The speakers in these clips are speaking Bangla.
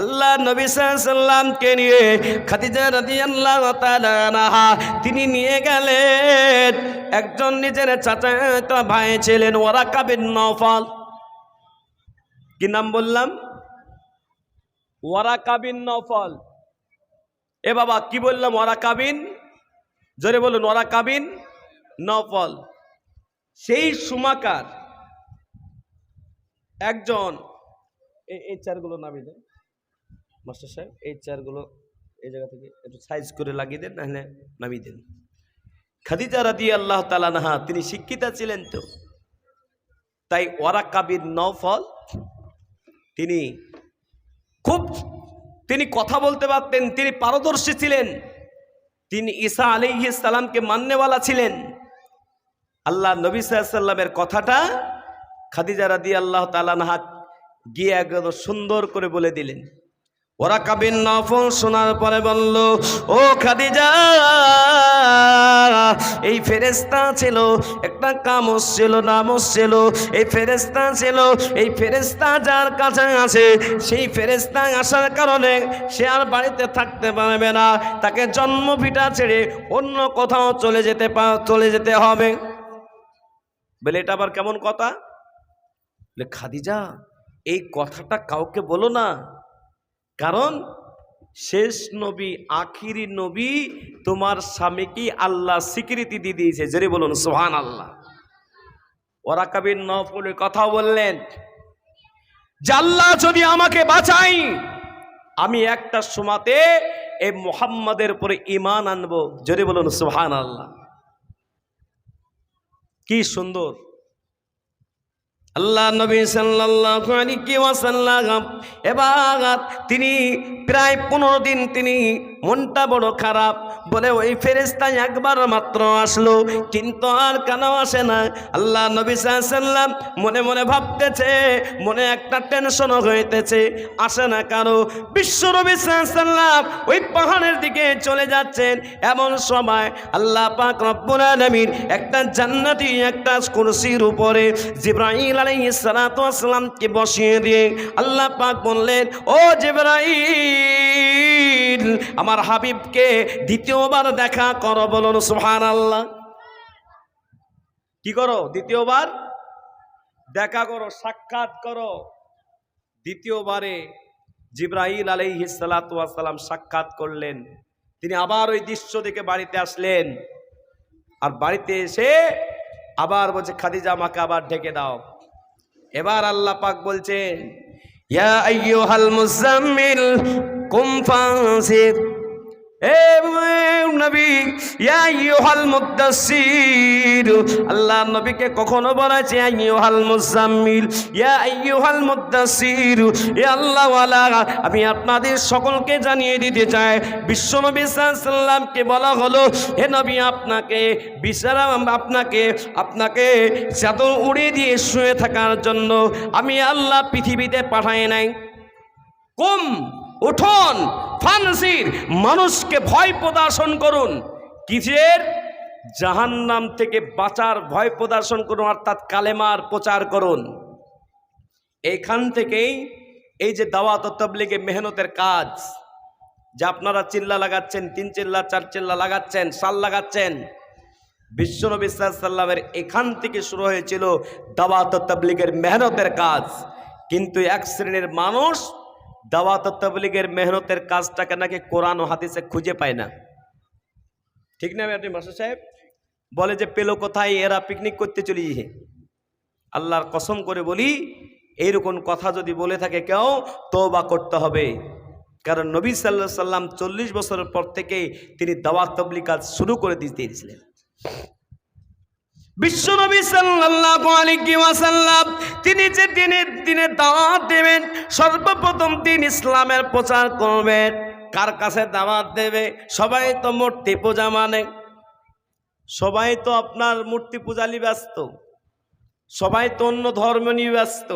আল্লাহ নবী সাল্লামকে নিয়ে খাদিজা রাদি আল্লাহ তিনি নিয়ে গেলেন। একজন নিজের চাচা একটা ভাই ছিলেন ওরা কাবিন নফল কি নাম বললাম? ওরা কাবিন নফল এ বাবা, কি বললাম? ওরা কাবিন জোরে বলুন ওরা কাবিন নফল সেই সুমাকার একজন এই চেয়ারগুলো নামিয়ে দেন মাস্টার সাহেব, এই চেয়ারগুলো এই জায়গা থেকে একটু সাইজ করে লাগিয়ে দেন, নাহলে নামিয়ে দেন। খাদিজা রাদি আল্লাহ তালানহা তিনি শিক্ষিতা ছিলেন তো। তাই ওরা কাবির নফল তিনি খুব, তিনি কথা বলতে পারতেন, তিনি পারদর্শী ছিলেন। তিনি ঈসা আলিহিস সালামকে মান্যওয়ালা ছিলেন। আল্লাহ নবী সাল্লামের কথাটা খাদিজা রাদি আল্লাহ তালানহা গিয়ে একদম সুন্দর করে বলে দিলেন। ওরা কাবিন নফল শোনার পরে বলল, ও খাদিজা, এই ফেরেস্তা ছিল, একটা কামস ছিল, নামস ছিল, এই ফেরেস্তা ছিল, এই ফেরেস্তা যার কাছে আছে, সেই ফেরেস্তা আসার কারণে সে আর বাড়িতে থাকতে পারবে না, তাকে জন্ম ভিটা ছেড়ে অন্য কোথাও চলে যেতে চলে যেতে হবে। বলে, এটা আবার কেমন কথা? খাদিজা, এই কথাটা কাউকে বলো না কারণ শেষ নবী, আখিরি নবী তোমার স্বামীকে আল্লাহ স্বীকৃতি দিয়ে দিয়েছে। জেরে বলুন সোহান আল্লাহ ওরা কবির নফলের কথা বললেন আল্লাহ যদি আমাকে বাঁচাই আমি একটা সময়তে এই মোহাম্মদের পরে ইমান আনব। যদি বলুন সোহান আল্লাহ কি সুন্দর। আল্লাহ নবী সাল্লাল্লাহু আলাইহি ওয়াসাল্লাম এবার তিনি প্রায় পনেরো দিন তিনি মনটা বড় খারাপ। বলে ওই ফেরেস্তা একবার মাত্র আসলো। কিন্তু আর কেন আসে না? আল্লাহ নবী সাল্লাম মনে মনে ভাবতেছে, মনে একটা টেনশনও হইতেছে আসে না কারও। বিশ্ব নবী সাল্লাম ওই পাহাড়ের দিকে চলে যাচ্ছেন। এমন সময় আল্লাহ পাক রব্বুল আলামিন একটা জান্নাতি একটা কুরসির উপরে জিব্রাইল আলাইহিস সালাতু বসিয়ে দিয়ে আল্লাহ পাক বললেন, ও জিব্রাইল, আমার হাবিবকে দ্বিতীয়বার দেখা করো বলুন সুহান আল্লাহ কি করো? দ্বিতীয়বার? দেখা করো, সাক্ষাৎ করো। দ্বিতীয়বারে জিব্রাহিল আলাইহিস সালাতু ওয়াসসালাম সাক্ষাৎ করলেন। তিনি আবার ওই দৃশ্য দেখে বাড়িতে আসলেন। আর বাড়িতে এসে আবার বলছে, খাদিজা, আমাকে আবার ঢেকে দাও। এবার আল্লাহ পাক বলছেন, ইয়া আইয়ুহাল মুজাম্মিল আল্লাহ নবীকে কখনো আমি আপনাদের সকলকে জানিয়ে দিতে চাই। বিশ্বনবী সাল্লামকে বলা হলো, হে নবী, আপনাকে বিশ্রাম আপনাকে আপনাকে চাদর উড়িয়ে দিয়ে শুয়ে থাকার জন্য আমি আল্লাহ পৃথিবীতে পাঠাই নাই। কুম, উঠুন ফানসির মানুষকে ভয় প্রদর্শন করুন। কিসের? জাহান্নাম থেকে বাঁচার ভয় প্রদর্শন করুন, অর্থাৎ কালেমার প্রচার করুন। এইখান থেকেই এই যে দাওয়াত তবলিগে মেহনতের কাজ, যা আপনারা চিল্লা লাগাচ্ছেন, তিন চিল্লা, চার চিল্লা লাগাচ্ছেন, সাল লাগাচ্ছেন, বিশ্বনবী সাল্লামের এখান থেকে শুরু হয়েছিল দাওয়াত তবলিগের মেহনতের কাজ। কিন্তু এক শ্রেণির মানুষ দাওয়াত তবলিগের মেহনতের কাজটাকে নাকি কোরআন ও হাদিসে খুঁজে পায় না। ঠিক না আপনি মাস্টার সাহেব? বলে যে, পেল কোথায়? এরা পিকনিক করতে চলে গিয়ে আল্লাহর কসম করে বলি, এইরকম কথা যদি বলে থাকে কেউ, তওবা করতে হবে। কারণ নবী সাল্লাহ সাল্লাম চল্লিশ বছরের পর থেকে তিনি দাওয়াত তবলি কাজ শুরু করে দিতে দিয়েছিলেন বিশ্বনবী সাল্লাল্লাহু আলাইহি ওয়াসাল্লাম, তিনি যে দিনের দিনে দাওয়াত দেবেন, সর্বপ্রথম দিন ইসলামের প্রচার করবেন। কার কাছে দাওয়াত দেবে? সবাই তো মূর্তি পূজা মানে। সবাই তো আপনার মূর্তি পূজালি ব্যস্ত। সবাই তো অন্য ধর্ম নিয়ে ব্যস্ত।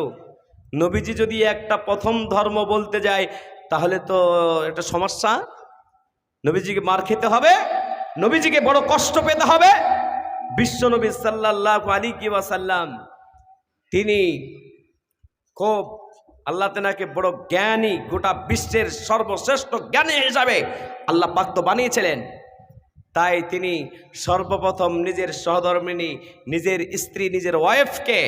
নবীজি যদি একটা প্রথম ধর্ম বলতে যায়, তাহলে তো একটা সমস্যা। নবীজিকে মার খেতে হবে। নবীজিকে বড় কষ্ট পেতে হবে। বিশ্বনবী সাল্লাহ আলী ওয়াসাল্লাম, তিনি খুব আল্লাহ তেনাকে বড় জ্ঞানী, গোটা বিশ্বের সর্বশ্রেষ্ঠ জ্ঞানী হিসাবে আল্লাহ পাক তো বানিয়েছিলেন। তাই তিনি সর্বপ্রথম নিজের সহধর্মিনী, নিজের স্ত্রী, নিজের ওয়াইফকে,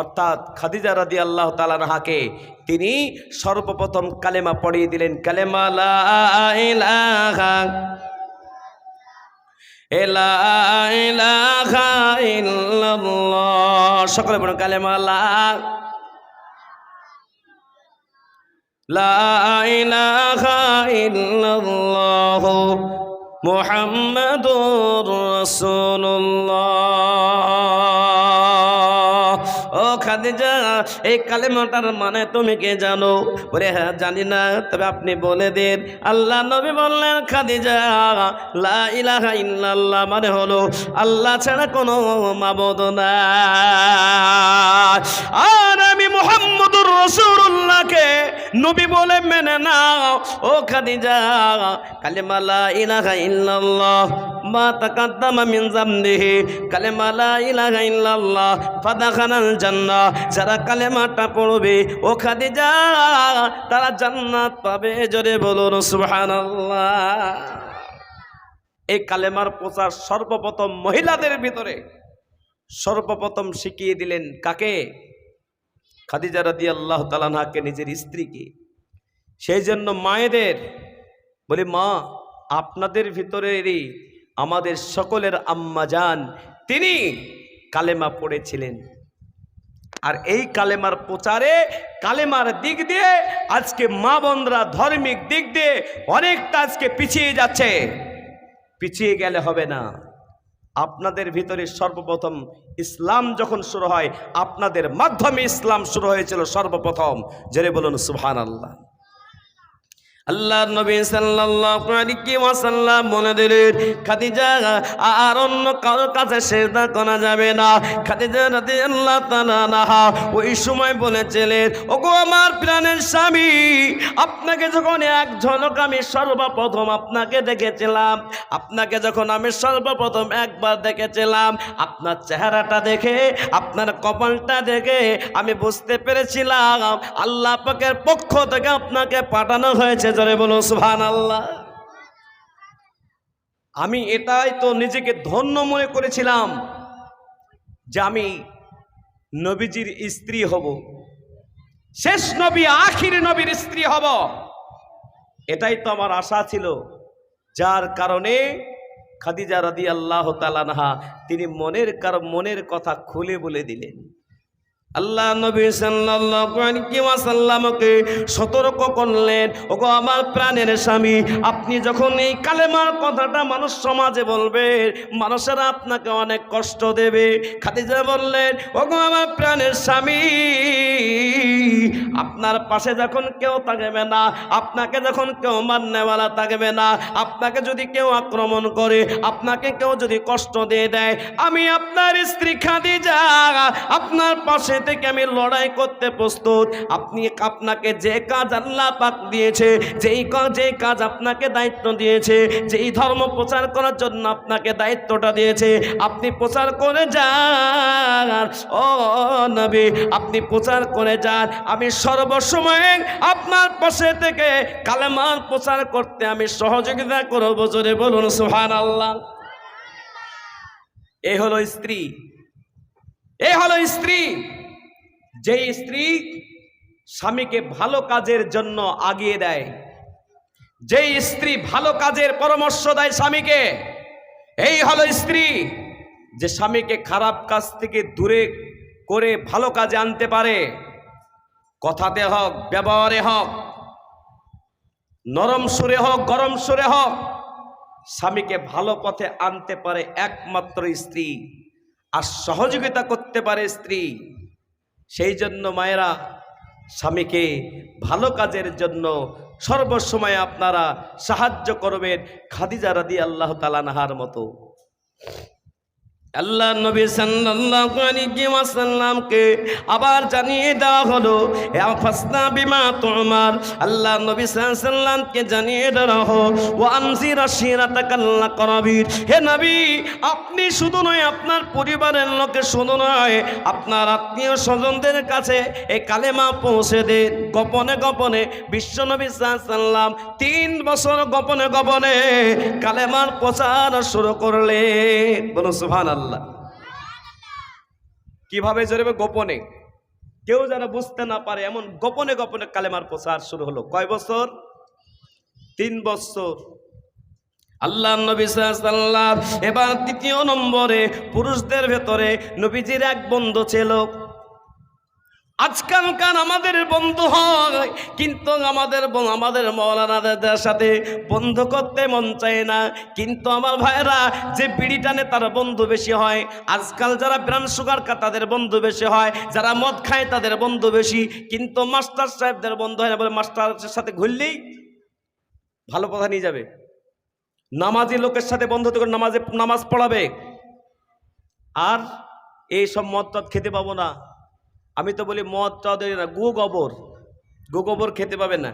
অর্থাৎ খাদিজা রাদি আল্লাহ তালানহাকে তিনি সর্বপ্রথম কালেমা পড়িয়ে দিলেন, কালেমা সকলে বলুন কালেমা মোহাম্মদ রসুল্লাহ খাদিজা, এই কালেমাটার মানে তুমি কে জানো? ওরে হ্যাঁ জানি না, তবে আপনি বলে দিন। আল্লাহ নবী বললেন, খাদিজা, লা মানে হলো, আল্লাহ ছাড়া কোনো মাবদ না আর আমি মুহাম্মদুর রাসূলুল্লাহকে নবী বলে মেনে নাও। ও খাদিজা, কালেমা ইলাহা ইল্লাল্লাহ, মা তাকাদ্দামা মিন ইলাহা ইল্লাল্লাহ, ফাদাখানাল জান্নাহ। যারা কালেমাটা পড়বে, ও খাদিজা, তারা জান্নাত পাবে। জোরে বলুন, সুবহানাল্লাহ। এই কালেমার প্রচার সর্বপ্রথম মহিলাদের ভিতরে। সর্বপ্রথম শিখিয়ে দিলেন কাকে? খাদিজা রাদি আল্লাহ তালানহাকে নিজের স্ত্রীকে। সেই জন্য মায়েদের, বলি মা, আপনাদের ভিতরেরই আমাদের সকলের আম্মা যান তিনি কালেমা পড়েছিলেন। আর এই কালেমার প্রচারে, কালেমার দিক দিয়ে আজকে মা বোনরা ধার্মিক দিক দিয়ে অনেকটা আজকে পিছিয়ে যাচ্ছে। পিছিয়ে গেলে হবে না। আপনাদের ভিতরে সর্বপ্রথম ইসলাম যখন শুরু হয়, আপনাদের মাধ্যমে ইসলাম শুরু হয়েছিল সর্বপ্রথম। জেনে বলুন সুহান আল্লাহ আল্লাহ নবী ওয়াসাল্লাম বলে দিলেন, খাদিজা, আর অন্য কারোর কাছে সেজদা করা যাবে না। খাদিজা রাদিয়াল্লাহু তাআলা আনহা ওই সময় বলেছিলেন, ওগো আমার প্রাণের স্বামী, আপনাকে যখন এক ঝলক আমি সর্বপ্রথম আপনাকে দেখেছিলাম, আপনাকে যখন আমি সর্বপ্রথম একবার দেখেছিলাম, আপনার চেহারাটা দেখে, আপনার কপালটা দেখে আমি বুঝতে পেরেছিলাম, আল্লাহ পাকের পক্ষ থেকে আপনাকে পাঠানো হয়েছে জরে বলো সুহান আল্লাহ আমি এটাই তো নিজেকে ধন্য মনে করেছিলাম যে আমি নবীজির স্ত্রী হব। শেষ নবী, আখির নবীর স্ত্রী হব। এটাই তো আমার আশা ছিল, যার কারণে খাদিজা রাদি আল্লাহ তালানহা তিনি মনের কার, মনের কথা খুলে বলে দিলেন। আল্লাহ নবী ওয়াসাল্লামকে সতর্ক করলেন, ওগো আমার প্রাণের স্বামী, আপনি যখন এই কালেমার কথাটা মানুষ সমাজে বলবে, মানুষেরা আপনাকে অনেক কষ্ট দেবে। খাদিজা বললেন, ওগো আমার প্রাণের স্বামী, আপনার পাশে যখন কেউ থাকবে না, আপনাকে যখন কেউ মান্যওয়ালা থাকবে না, আপনাকে যদি কেউ আক্রমণ করে, আপনাকে কেউ যদি কষ্ট দিয়ে দেয়, আমি আপনার স্ত্রী খাদিজা, আপনার পাশে থেকে আমি লড়াই করতে প্রস্তুত। আপনি আপনাকে যে কাজ আল্লাহ পাক দিয়েছে, যেই যে কাজ আপনাকে দায়িত্ব দিয়েছে, যেই ধর্ম প্রচার করার জন্য আপনাকে দায়িত্বটা দিয়েছে, আপনি প্রচার করে যান। ও নবী, আপনি প্রচার করে যান। আমি সর্বসময় আপনার পাশে থেকে কালেমার প্রচার করতে আমি সহযোগিতা করব। জোরে বলুন সুহান আল্লাহ এ হলো স্ত্রী। এ হলো স্ত্রী। যেই স্ত্রী স্বামীকে ভালো কাজের জন্য আগিয়ে দেয়, যেই স্ত্রী ভালো কাজের পরামর্শ দেয় স্বামীকে, এই হলো স্ত্রী যে স্বামীকে খারাপ কাজ থেকে দূরে করে ভালো কাজে আনতে পারে। কথাতে হোক, ব্যবহারে হোক, নরম সুরে হোক, গরম সুরে হোক, স্বামীকে ভালো পথে আনতে পারে একমাত্র স্ত্রী, আর সহযোগিতা করতে পারে স্ত্রী। সেই জন্য মায়েরা স্বামীকে ভালো কাজের জন্য সর্বসময় আপনারা সাহায্য করবেন খাদিজা রাদি আল্লাহ তালানহার মতো। আল্লাহ নবী সাল্লাল্লাহু আলাইহি ওয়াসাল্লামকে আবার জানিয়ে দেওয়া হলো ফাসনা বিমা তুমার। আল্লাহ নবী সাল্লাল্লাহু কে জানিয়ে দেওয়া হলো, ওয়া আনজির আশিরাতাকাল আকরাবির হে নবী, আপনি শুধু নয়, আপনার পরিবারের লোকে শুধু নয়, আপনার আত্মীয় স্বজনদের কাছে এই কালেমা পৌঁছে দেন গোপনে গোপনে বিশ্ব বিশ্বনবী সাল্লাম তিন বছর গোপনে গোপনে কালেমার প্রচার শুরু করলেন। বলো সুবহান আল্লাহ কীভাবে জড়বে গোপনে। কেউ যেন বুঝতে না পারে, এমন গোপনে গোপনে কালেমার প্রচার শুরু হলো। কয় বছর? তিন বছর। আল্লাহ নবী সাল্লাম এবার তৃতীয় নম্বরে পুরুষদের ভেতরে নবীজির এক বন্ধু ছিল। আজকালকার আমাদের বন্ধু হয়, কিন্তু আমাদের আমাদের মৌলানাদের সাথে বন্ধু করতে মন চায় না। কিন্তু আমার ভাইরা যে বিড়ি টানে তার বন্ধু বেশি হয়, আজকাল যারা ব্রান সুগার খায় তাদের বন্ধু বেশি হয়, যারা মদ খায় তাদের বন্ধু বেশি। কিন্তু মাস্টার সাহেবদের বন্ধু হয় না বলে মাস্টারের সাথে ঘুরলেই ভালো কথা নিয়ে যাবে। নামাজি লোকের সাথে বন্ধুত্ব করে নামাজে নামাজ পড়াবে। আর এই সব মদ খেতে পাবো না। আমি তো বলি মদ এই না গু গোবর গু গোবর খেতে পাবে না।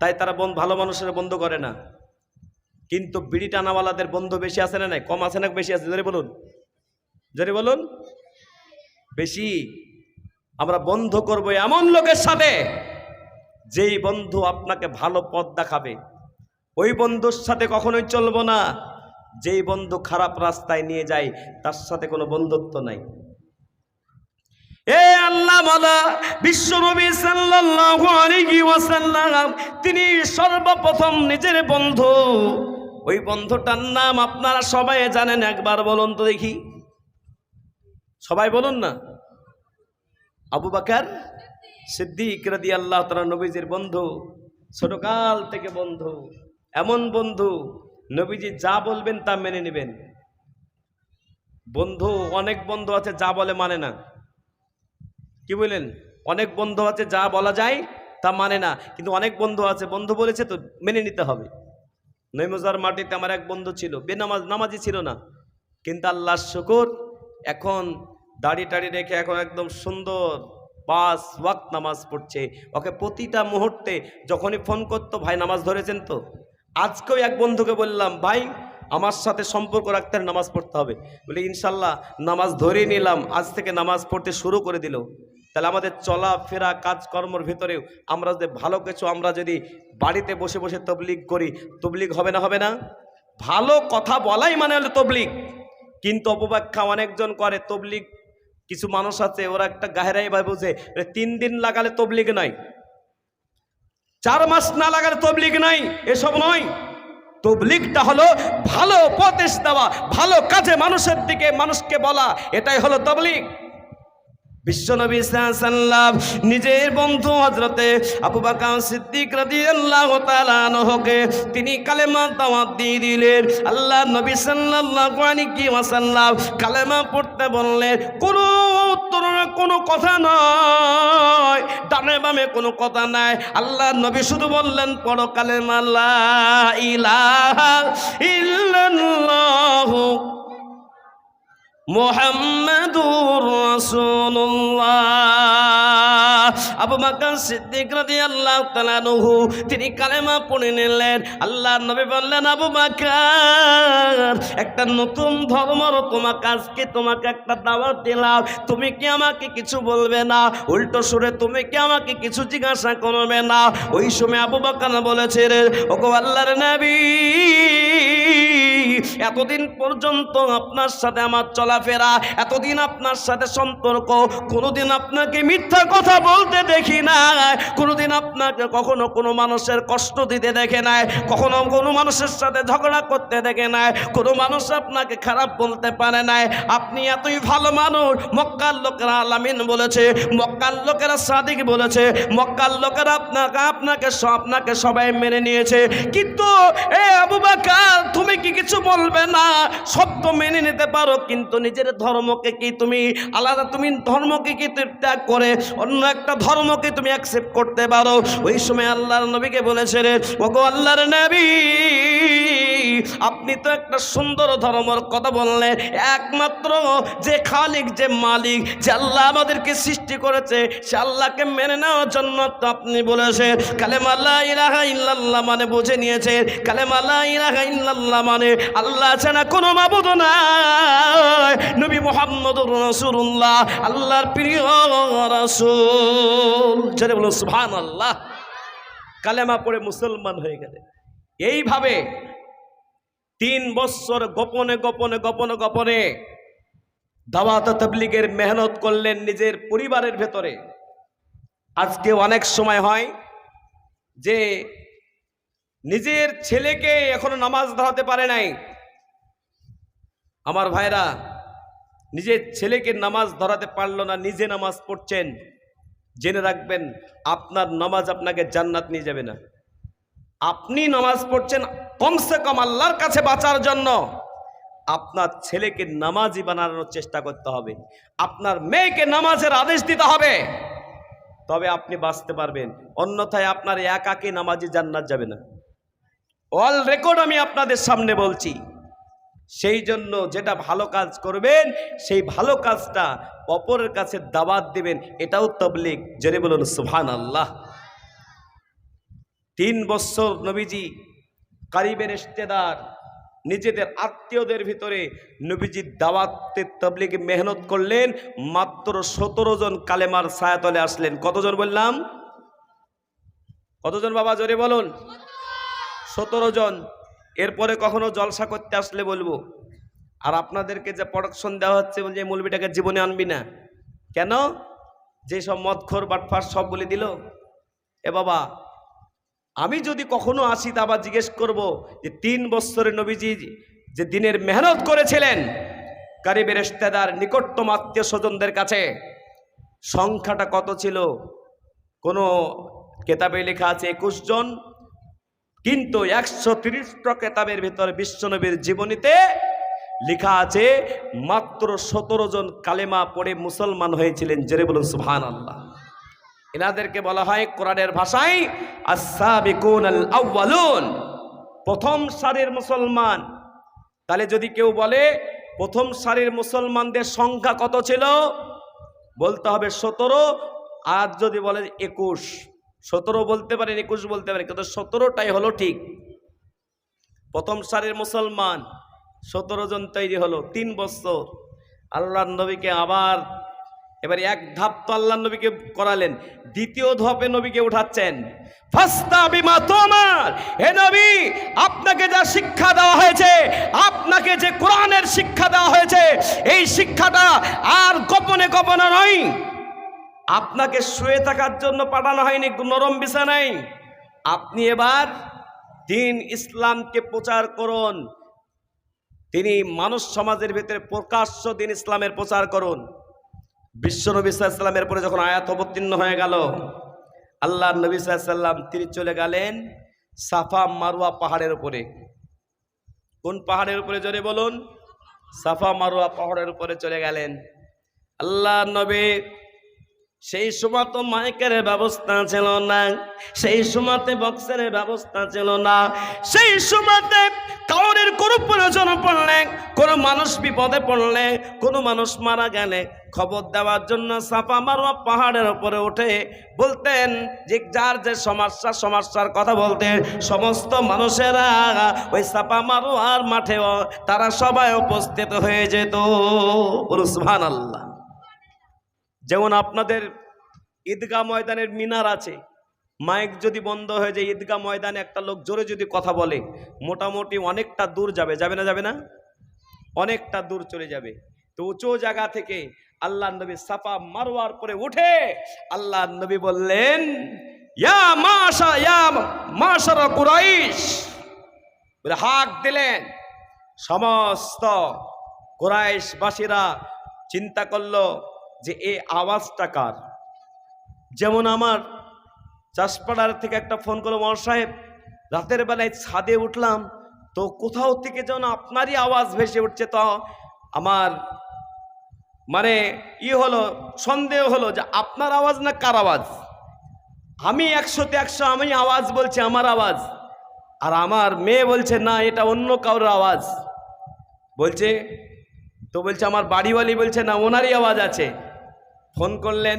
তাই তারা ভালো মানুষের বন্ধ করে না। কিন্তু বিড়ি টানাওয়ালাদের বন্ধু বেশি আছে না নাই? কম আছে না বেশি আছে? জোরে বলুন। জোরে বলুন। বেশি। আমরা বন্ধ করব এমন লোকের সাথে যেই বন্ধু আপনাকে ভালো পথ দেখাবে। ওই বন্ধুর সাথে কখনোই চলবো না। যেই বন্ধু খারাপ রাস্তায় নিয়ে যায়, তার সাথে কোনো বন্ধুত্ব নাই। এ আল্লাহ তিনি সর্বপ্রথম নিজের বন্ধু। ওই বন্ধুটার নাম আপনারা সবাই জানেন, একবার বলুন তো দেখি। সবাই বলুন না? আবু বাকার সিদ্দিক রাদি আল্লাহ তারা নবীজির বন্ধু, ছোটকাল থেকে বন্ধু, এমন বন্ধু, নবীজি যা বলবেন তা মেনে নেবেন। বন্ধু, অনেক বন্ধু আছে, যা বলে মানে না। কি বললেন? অনেক বন্ধু আছে, যা বলা যায় তা মানে না। কিন্তু অনেক বন্ধু আছে, বন্ধু বলেছে তো মেনে নিতে হবে। নৈমজার মাটিতে আমার এক বন্ধু ছিল, বেনামাজ, নামাজি ছিল না। কিন্তু আল্লাহ শুকুর, এখন দাড়ি টাড়ি রেখে এখন একদম সুন্দর পাঁচ ওয়াক্ত নামাজ পড়ছে। ওকে প্রতিটা মুহূর্তে যখনই ফোন করতো, ভাই, নামাজ ধরেছেন তো? আজকেও এক বন্ধুকে বললাম, ভাই, আমার সাথে সম্পর্ক রাখতে নামাজ পড়তে হবে। বলে, ইনশাল্লাহ, নামাজ ধরে নিলাম। আজ থেকে নামাজ পড়তে শুরু করে দিল। তাহলে আমাদের চলাফেরা কাজকর্মর ভিতরেও আমরা যদি ভালো কিছু আমরা যদি বাড়িতে বসে বসে তবলিগ করি, তবলিগ হবে না হবে না? ভালো কথা বলাই মানে হলো তবলিগ। কিন্তু অপব্যাখ্যা অনেকজন করে তবলিগ, কিছু মানুষ আছে, ওরা একটা গাহেরাই ভাই বুঝে তিন দিন লাগালে তবলিগ নাই চার মাস না লাগালে তবলিগ নাই এসব নয়। তবলিগটা হলো ভালো উপদেশ দেওয়া, ভালো কাজে মানুষের দিকে মানুষকে বলা, এটাই হলো তবলিগ। বিশ্বনবী সাল্লাম নিজের বন্ধু হজরতে আবু বাকার সিদ্দিক রাদিয়াল্লাহু তাআলা আনহুকে তিনি কালেমা দাওয়াত দিয়ে দিলেন। আল্লাহ নবী সাল্লাল্লাহু আলাইহি ওয়াসাল্লাম কালেমা পড়তে বললেন, কোনো উত্তর কোনো কথা নয়, ডানে বামে কোনো কথা নাই। আল্লাহ নবী শুধু বললেন, পড়ো কালেমা লা ইলাহা ইল্লাল্লাহু মোহাম্মদুর রাসূলুল্লাহ। আবু বকর সিদ্দিক রাদিয়াল্লাহু তাআলা আনহু, তিনি কালেমা পড়ে নিলেন। আল্লাহ নবী বললেন, আবু বকর, একটা নতুন ধর্মর তোমাকে আজকে তোমাকে একটা দাওয়াত দিলাম। তুমি কি আমাকে কিছু বলবে না? উল্টো সুরে তুমি কি আমাকে কিছু জিজ্ঞাসা করবে না? ওই সময় আবু বকর বলেছে রে ওগো আল্লাহর নবী এতদিন পর্যন্ত আপনার সাথে আমার চলাফেরা, এতদিন আপনার সাথে সম্পর্ক, কোনোদিন আপনাকে মিথ্যা কথা বলতে দেখি না, কোনোদিন আপনাকে কখনো কোনো মানুষের কষ্ট দিতে দেখে নাই, কখনো কোনো মানুষের সাথে ঝগড়া করতে দেখে নাই, কোনো মানুষ আপনাকে খারাপ বলতে পারে নাই। আপনি এতই ভালো মানুষ, মক্কার লোকেরা আলামিন বলেছে, মক্কার লোকেরা সাদিক বলেছে, মক্কার লোকেরা আপনাকে আপনাকে আপনাকে সবাই মেনে নিয়েছে। কিন্তু এ আবু বাকার, তুমি কি কিছু বলবে না? তো মেনে নিতে পারো, কিন্তু নিজের ধর্মকে কি তুমি আলাদা, তুমি ধর্মকে কি ত্যাগ করে অন্য একটা ধর্মকে তুমি অ্যাকসেপ্ট করতে পারো? ওই সময় আল্লাহর নবীকে বলেছে রে ওগো আল্লাহর নবী, আপনি তো একটা সুন্দর ধর্মের কথা বললেন। একমাত্র যে খালিক, যে মালিক, যে আল্লাহ আমাদেরকে সৃষ্টি করেছে, সে আল্লাহকে মেনে নেওয়ার জন্য তো আপনি বলেছেন। কালেমা লা ইলাহা ইল্লাল্লাহ মানে বুঝে নিয়েছে কালেমা লা ইলাহা ইল্লাল্লাহ মানে আল্লাহ ছাড়া কোনো মাবুদ নাই। নবী মোহাম্মদুর রাসূলুল্লাহ, আল্লাহর প্রিয় রাসূল। জেনে বলুন, সুবহানাল্লাহ। কালেমা পড়ে মুসলমান হয়ে গেলে। এইভাবে তিন বছর গোপনে গোপনে গোপনে গোপনে দাওয়াত তবলিগের মেহনত করলেন নিজের পরিবারের ভেতরে। আজকে অনেক সময় হয় যে নিজের ছেলেকে এখনও নামাজ ধরাতে পারে নাই। আমার ভাইরা, নিজের ছেলেকে নামাজ ধরাতে পারল না, নিজে নামাজ পড়ছেন। জেনে রাখবেন, আপনার নামাজ আপনাকে জান্নাত নিয়ে যাবে না। আপনি নামাজ পড়ছেন কমসে কম আল্লাহর কাছে বাঁচার জন্য। আপনার ছেলেকে নামাজি বানানোর চেষ্টা করতে হবে। আপনার মেয়েকে নামাজের আদেশ দিতে হবে। তবে আপনি বাঁচতে পারবেন। অন্যথায় আপনার একাকে নামাজি জান্নাত যাবে না। অল রেকর্ড আমি আপনাদের সামনে বলছি। সেই জন্য যেটা ভালো কাজ করবেন, সেই ভালো কাজটা অপরের কাছে দাবাত দেবেন, এটাও তবলিক জেনে বলুন সুহান আল্লাহ তিন বছর নবীজি কারিবের ইস্তেদার নিজেদের আত্মীয়দের ভিতরে নবীজি দাওয়াতে তবলিগে মেহনত করলেন, মাত্র সতেরো জন কালেমার ছায়াতলে আসলেন। কতজন বললাম? কতজন বাবা, জোরে বলুন? সতেরো জন। এরপরে কখনো জলসা করতে আসলে বলব, আর আপনাদেরকে যে প্রোডাকশন দেওয়া হচ্ছে যে মৌলবিটাকে জীবনে আনবি না। কেন? যেসব মদখোর, বাটফার সব বলে দিল, এ বাবা, আমি যদি কখনো আসি তা আবার জিজ্ঞেস করব যে তিন বছরের নবীজি যে দিনের মেহনত করেছিলেন কারিবের রেস্তেদার নিকটতম আত্মীয় স্বজনদের কাছে, সংখ্যাটা কত ছিল? কোনো কেতাবে লেখা আছে, একুশ জন কিন্তু একশো তিরিশটা কেতাবের ভিতরে বিশ্বনবীর জীবনীতে লেখা আছে, মাত্র সতেরো জন কালেমা পড়ে মুসলমান হয়েছিলেন। জেরে বলুন সুহান আল্লাহ এনাদেরকে বলা হয় কোরআনের ভাষায় আসাবিকুন প্রথম সারির মুসলমান। তাহলে যদি কেউ বলে, প্রথম সারির মুসলমানদের সংখ্যা কত ছিল? বলতে হবে সতেরো, আর যদি বলে একুশ। সতেরো বলতে পারেন, একুশ বলতে পারেন, কিন্তু সতেরোটাই হলো ঠিক। প্রথম সারির মুসলমান, সতেরো জন তৈরি হলো, তিন বছর। আল্লাহ নবীকে আবার, এবার এক ধাপ তো আল্লাহ নবীকে করালেন, দ্বিতীয় ধাপে নবীকে উঠাচ্ছেন। ফাস্তা বিমা তোমার, হে নবী, আপনাকে যা শিক্ষা দেওয়া হয়েছে, আপনাকে যে কোরআনের শিক্ষা দেওয়া হয়েছে, এই শিক্ষাটা আর গোপনে গোপনে নয়। আপনাকে শুয়ে থাকার জন্য পাঠানো হয়নি, নরম বিছানায়। আপনি এবার দিন ইসলামকে প্রচার করুন। তিনি মানুষ সমাজের ভিতরে প্রকাশ্য দিন ইসলামের প্রচার করুন। বিশ্বনবী সাল্লামের পরে যখন আয়াত অবতীর্ণ হয়ে গেল, আল্লাহ নবী সাল্লাম তিনি চলে গেলেন সাফা মারুয়া পাহাড়ের উপরে। কোন পাহাড়ের উপরে? জোরে বলুন। সাফা মারুয়া পাহাড়ের উপরে চলে গেলেন। আল্লাহ নবী সেই সময় তো মাইকের ব্যবস্থা ছিল না, সেই সময়তে বক্সের ব্যবস্থা ছিল না, সেই সময়তে কাউরের কোনো প্রয়োজন পড়লে, কোনো মানুষ বিপদে পড়লে, কোনো মানুষ মারা গেলে খবর দেওয়ার জন্য সাপা মারোয়া পাহাড়ের উপরে উঠে বলতেন যে যার যে সমস্যা, সমস্যার কথা বলতেন সমস্ত মানুষেরা ওই সাপা মারোয়ার মাঠেও তারা সবাই উপস্থিত হয়ে যেত। সুবহান আল্লাহ যেমন আপনাদের ঈদগাহ ময়দানের মিনার আছে, মাইক যদি বন্ধ হয়ে যায় ঈদগাহ ময়দানে একটা লোক জোরে যদি কথা বলে, মোটামুটি অনেকটা দূর যাবে যাবে না যাবে না? অনেকটা দূর চলে যাবে। তো উঁচু জায়গা থেকে আল্লাহ নবী সাফা মারোয়ার পরে উঠে আল্লাহ নবী বললেন, ইয়া হাক দিলেন। সমস্ত কোরাইশবাসীরা চিন্তা করল যে এই আওয়াজটা কার? যেমন আমার চাষপাড়ার থেকে একটা ফোন করল মর সাহেব, রাতের বেলায় ছাদে উঠলাম, তো কোথাও থেকে যেন আপনারই আওয়াজ ভেসে উঠছে, তো আমার মানে ই হলো, সন্দেহ হলো যে আপনার আওয়াজ না কার আওয়াজ? আমি একশোতে একশো, আমি আওয়াজ বলছি আমার আওয়াজ, আর আমার মেয়ে বলছে, না, এটা অন্য কারোর আওয়াজ। বলছে, তো বলছে, আমার বাড়িওয়ালি বলছে, না, ওনারই আওয়াজ আছে। ফোন করলেন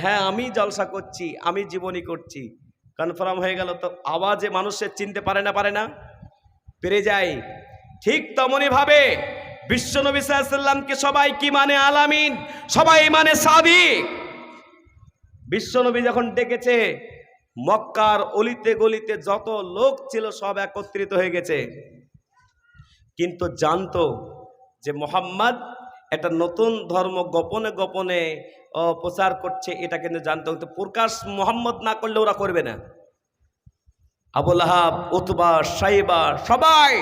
হ্যাঁ আমি জলসা করছি, আমি জীবনী করছি। কনফার্ম হয়ে গেল তো, আওয়াজে মানুষের চিনতে পারে না পারে না? পেরে যায়। ঠিক তেমনই ভাবে বিশ্বনবী সাল্লামকে সবাই কি মানে আলামিন? সবাই মানে সাদিক। বিশ্বনবী যখন ডেকেছে, মক্কার অলিতে গলিতে যত লোক ছিল সব একত্রিত হয়ে গেছে। কিন্তু জানতো যে মোহাম্মদ একটা নতুন ধর্ম গোপনে গোপনে প্রচার করছে, এটা কিন্তু জানতে হতো প্রকাশ মোহাম্মদ না করলে ওরা করবে না। আবুল আহাব, উতবা, সাইবা, সবাই